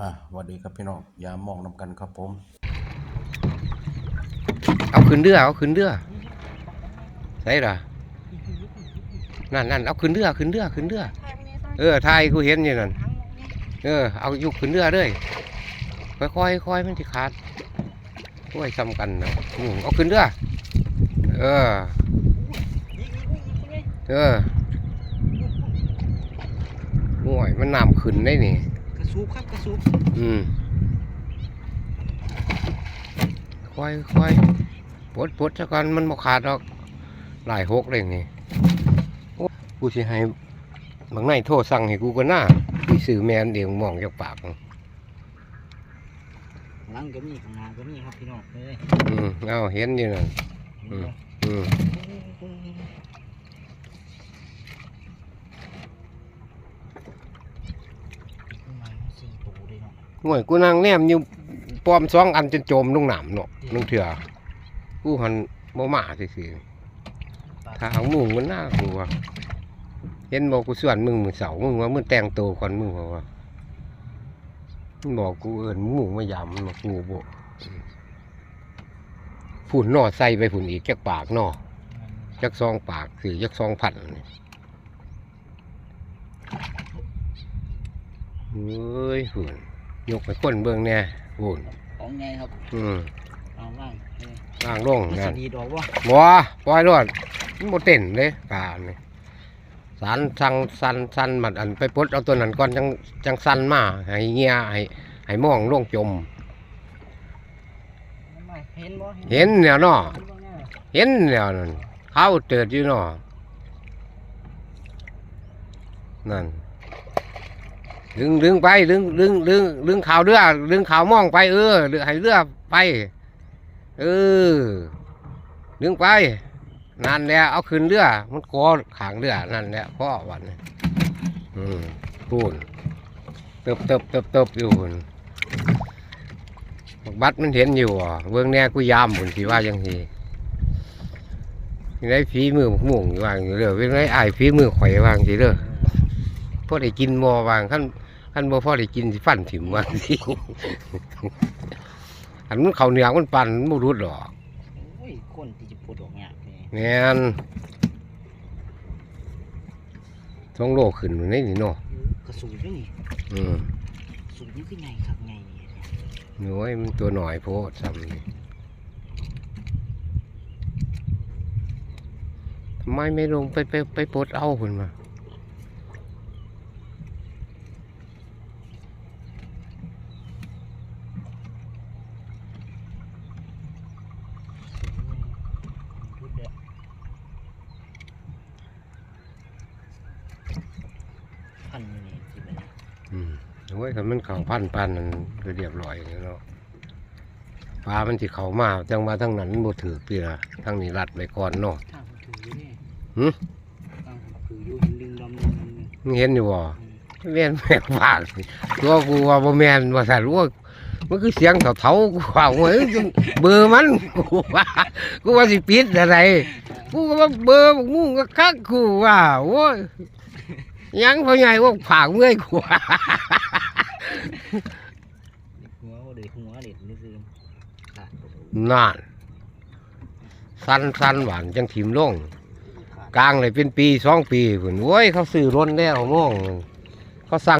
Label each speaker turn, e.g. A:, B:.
A: มาสวัสดีครับพี่น้องยามมองนำกันครับผม
B: เอาขึ้นเรือเอาขึ้นเรือใช่หรอนั่นนั่นเอาขึ้นเรือขึ้นเรือขึ้นเรือเออทายกูเห็นอยู่นั่นเออเอาอยู่ขึ้นเรือเลยค่อยค่อยค่อยมันที่ขาดช่วยซ้ำกันนะอืมเอาขึ้นเรือเออเออโอ้ยมันน้ำขึ้นได้นี่
C: ระซูบครับกระซูบ
B: อืมค่อยค่อยปลดปลดซะก่อนมันบ่ขาดหรอกหลายหกเลยนี่โอ้กูสิให้บางในโทรสั่งให้กูก็น่าพี่ซื้อแมนเดียวมองจากปาก
C: หลังก็มีข้างหน้าก็มีครับพี่น้องเลย
B: อืมเอาเห็นอยู่นั่นอืมอืม
C: มาสี่ตัวเลยเนาะ
B: ห่วยกูนั่งแนมอยู่ปลอมสองอันจนจมลงน้ำเนาะลงเถื่อกูหันบ่มาซื่อๆถ้าเอามึงมันน่ากลัวเห็นบอกกูส่วนมึงมือเสามึงว่ามึงแต่งตัวคนมึงบอกว่ามึงบอกกูเอินมึงมายามมันบอกงูโบผุ่นหน่อใส่ไปผุ่นอีกจักปากหน่อจักซองปากสี่จักซองพันนี่เฮ้ยผุ่น ยกไปคนเบื้องแน่ผุ่น
C: ของไงครับ
B: อืม
C: เอาว่างเออ
B: ล่างลง
C: มัน
B: นั่
C: จะ
B: น
C: ดีดอกว่า
B: บัวปล่อยรอดมันบ่เต้นเลยกานี่สารสั่งสันสันมันอันไปปลดเอาตัวนั้นก่อนจังจังสันมาให้เงียให้ให้มองลงจม
C: เห็นบ่
B: เห็นแล้วเนาะ
C: เห็นบ่แน่
B: เห็นแล้วนั่นเขาเติดอยู่เนาะนั่น ดึงดึงไปดึงดึงดึงดึงข่าวเรือดึงข่าวมองไป เออหรือให้เรือไป เออดึงไปนั่นแหละเอาขึ้นเรือ มันกอขางเรือนั่นแหละพ่อวันอืมพูนเติบเติบเติบเติบอยู่บักบัดมันเห็นอยู่อะเบื้องแน่กูยามบุญสิว่ายังทียังได้ฝีมือหมกม่วงวางอยู่เด้อเป็นไรอายฝีมือข่อยวางสิเด้อพ่อได้กินบ่วางขั้น ขั้นบ่พ่อได้กินสิฟันถิ่มวางสิอันมันเขาวเหนียวมันปั่นมันบ่รุดหรอก
C: โอ้ยคนที่จะปวดดอกเนี่ยนี่
B: แม่นท้องโลขึ้นอยู่ในนี่เนาะ
C: กระซูบด้วยนี่
B: อืม
C: กระซูบนี่คือไงครับไงนี่
B: หนูไอ้มันตัวหน่อยโพดซ้ำนี่ทำไมไม่ลงไปไปไปปลดเอาคนมา
C: พูดเด้อพันอยู่นี่สิบัดนี้
B: อืมโอ้ยคันมันเข่าพันปันนั่นก็เรียบร้อยแล้วเนาะปลามันสิเข้ามาจังมาทั้งนั้นบ่ถือเปลือทั้งนี้รัดไว้ก่อนเนาะ
C: ทางผมถืออยู่นี่
B: หึ
C: ทางผมถืออยู่เห็นดึงดำดึงดำดึง
B: มึงเห็นอยู่บ่
C: อืม
B: แม่นแม่นผ่านตัวกูว่าบ่แม่นว่าซั่นว่ามันคือเสียงเถาๆกูว่าเว้ยเบอร์มันกูว่ากูว่าสิปิดอะไรกูก็ว่าเบอร์มึงก็คักกูว่าโอ้ย ยังพ่อใหญ่ว่าผากเมื่อยกูว่า
C: หัวเด็กหัวเด็กนี่คือขาด
B: นั่นสั้นสั้นหวานจังถิ่มลง
C: ขาด
B: กลางเลยเป็นปีสองปีพุ่นโอ้ยเขาซื้อรถแล้วมองเขาสั่ง